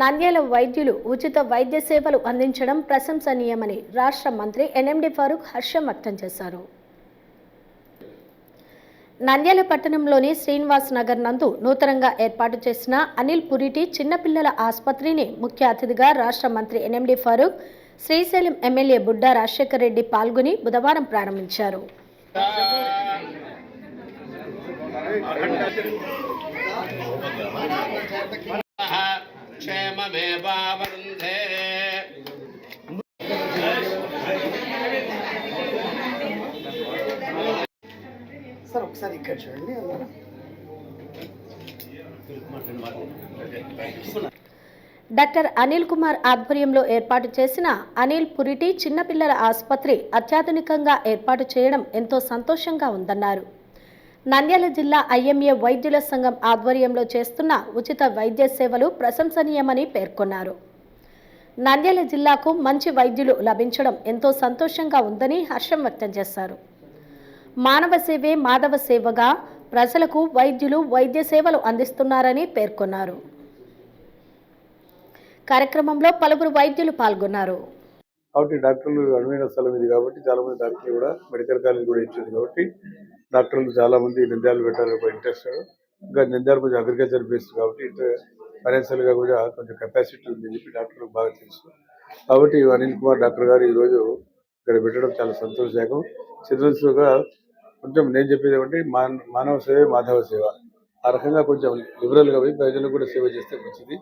నంద్యాల వైద్యులు ఉచిత వైద్య సేవలు అందించడం ప్రశంసనీయమని రాష్ట్ర మంత్రి ఎన్ఎండి ఫారూక్ హర్షం వ్యక్తం చేశారు. నంద్యాల పట్టణంలోని శ్రీనివాస్ నగర్ నందు నూతనంగా ఏర్పాటు చేసిన అనిల్ పురిటి చిన్నపిల్లల ఆసుపత్రిని ముఖ్య అతిథిగా రాష్ట్ర మంత్రి ఎన్ఎండి ఫారూక్ శ్రీశైలం ఎమ్మెల్యే బుడ్డా రాజశేఖర్ రెడ్డి పాల్గొని బుధవారం ప్రారంభించారు. క్షేమమే సార్ ఒకసారి ఇక్కడ చూడండి డాక్టర్ అనిల్ కుమార్ ఆధ్వర్యంలో ఏర్పాటు చేసిన అనిల్ పురిటి చిన్నపిల్లల ఆసుపత్రి అత్యాధునికంగా ఏర్పాటు చేయడం ఎంతో సంతోషంగా ఉందన్నారు. నంద్యాల జిల్లా ఐఎంఏ వైద్యుల సంఘం ఆధ్వర్యంలో చేస్తున్న ఉచిత వైద్య సేవలు ప్రశంసనీయమని పేర్కొన్నారు. నంద్యాల జిల్లాకు మంచి వైద్యులు లభించడం ఎంతో సంతోషంగా ఉందని హర్షం వ్యక్తం చేశారు. మానవ సేవే మాధవ సేవగా ప్రజలకు వైద్యులు వైద్య సేవలు అందిస్తున్నారని పేర్కొన్నారు. కార్యక్రమంలో పలువురు వైద్యులు పాల్గొన్నారు. కాబట్టి డాక్టర్లు అనువైన స్థలం ఇది కాబట్టి చాలా మంది డాక్టర్లు కూడా మెడికల్ కాలేజ్ కూడా ఇచ్చింది కాబట్టి డాక్టర్లు చాలా మంది నింద్యాలు పెట్టాలని ఒక ఇంట్రెస్ట్. ఇంకా నింద్యాలు కొంచెం అగ్రికల్చర్ బేస్డ్ కాబట్టి ఫైనాన్షియల్ కూడా కొంచెం కెపాసిటీ ఉంది చెప్పి డాక్టర్లకు బాగా తెలుసు. కాబట్టి అనిల్ కుమార్ డాక్టర్ గారు ఈ రోజు ఇక్కడ పెట్టడం చాలా సంతోషదాయకం. చిల్డ్రన్స్గా కొంచెం నేను చెప్పేది ఏమంటే మానవ సేవ మాధవ సేవ. ఆ రకంగా కొంచెం లిబరల్గా పోయి ప్రజలకు కూడా సేవ చేస్తే మంచిది.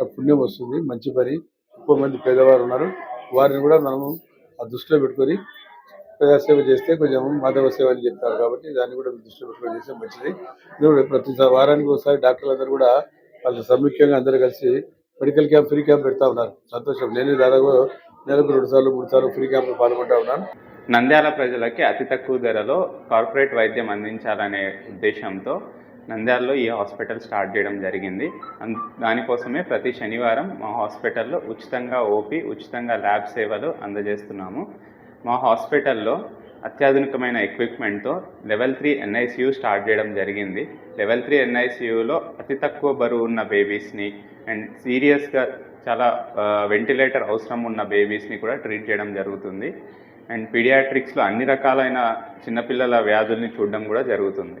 ఆ పుణ్యం వస్తుంది మంచి పని. ఎక్కువ మంది పేదవారు ఉన్నారు. వారిని కూడా మనము ఆ దృష్టిలో పెట్టుకొని ప్రజాసేవ చేస్తే కొంచెం మాధవ సేవ అని చెప్తారు కాబట్టి దాన్ని కూడా దృష్టిలో పెట్టుకొని చేస్తే మంచిది. ప్రతి వారానికి ఒకసారి డాక్టర్లు అందరూ కూడా వాళ్ళు సముఖ్యంగా అందరూ కలిసి మెడికల్ క్యాంప్ ఫ్రీ క్యాంప్ పెడతా ఉన్నారు. సంతోషం. నేను దాదాపు నెలకు రెండు సార్లు మూడు సార్లు ఫ్రీ క్యాంప్ పాల్గొంటా ఉన్నాను. నంద్యాల ప్రజలకి అతి తక్కువ ధరలో కార్పొరేట్ వైద్యం అందించాలనే ఉద్దేశంతో నంద్యాలలో ఈ హాస్పిటల్ స్టార్ట్ చేయడం జరిగింది. అన్- దానికోసమే ప్రతి శనివారం మా హాస్పిటల్లో ఉచితంగా ఓపీ ఉచితంగా ల్యాబ్ సేవలు అందజేస్తున్నాము. మా హాస్పిటల్లో అత్యాధునికమైన ఎక్విప్మెంట్తో లెవెల్ త్రీ ఎన్ఐసియు స్టార్ట్ చేయడం జరిగింది. లెవెల్ త్రీ ఎన్ఐసియులో అతి తక్కువ బరువు ఉన్న బేబీస్ని అండ్ సీరియస్గా చాలా వెంటిలేటర్ అవసరం ఉన్న బేబీస్ని కూడా ట్రీట్ చేయడం జరుగుతుంది. అండ్ పీడియాట్రిక్స్లో అన్ని రకాలైన చిన్నపిల్లల వ్యాధుల్ని చూడడం కూడా జరుగుతుంది.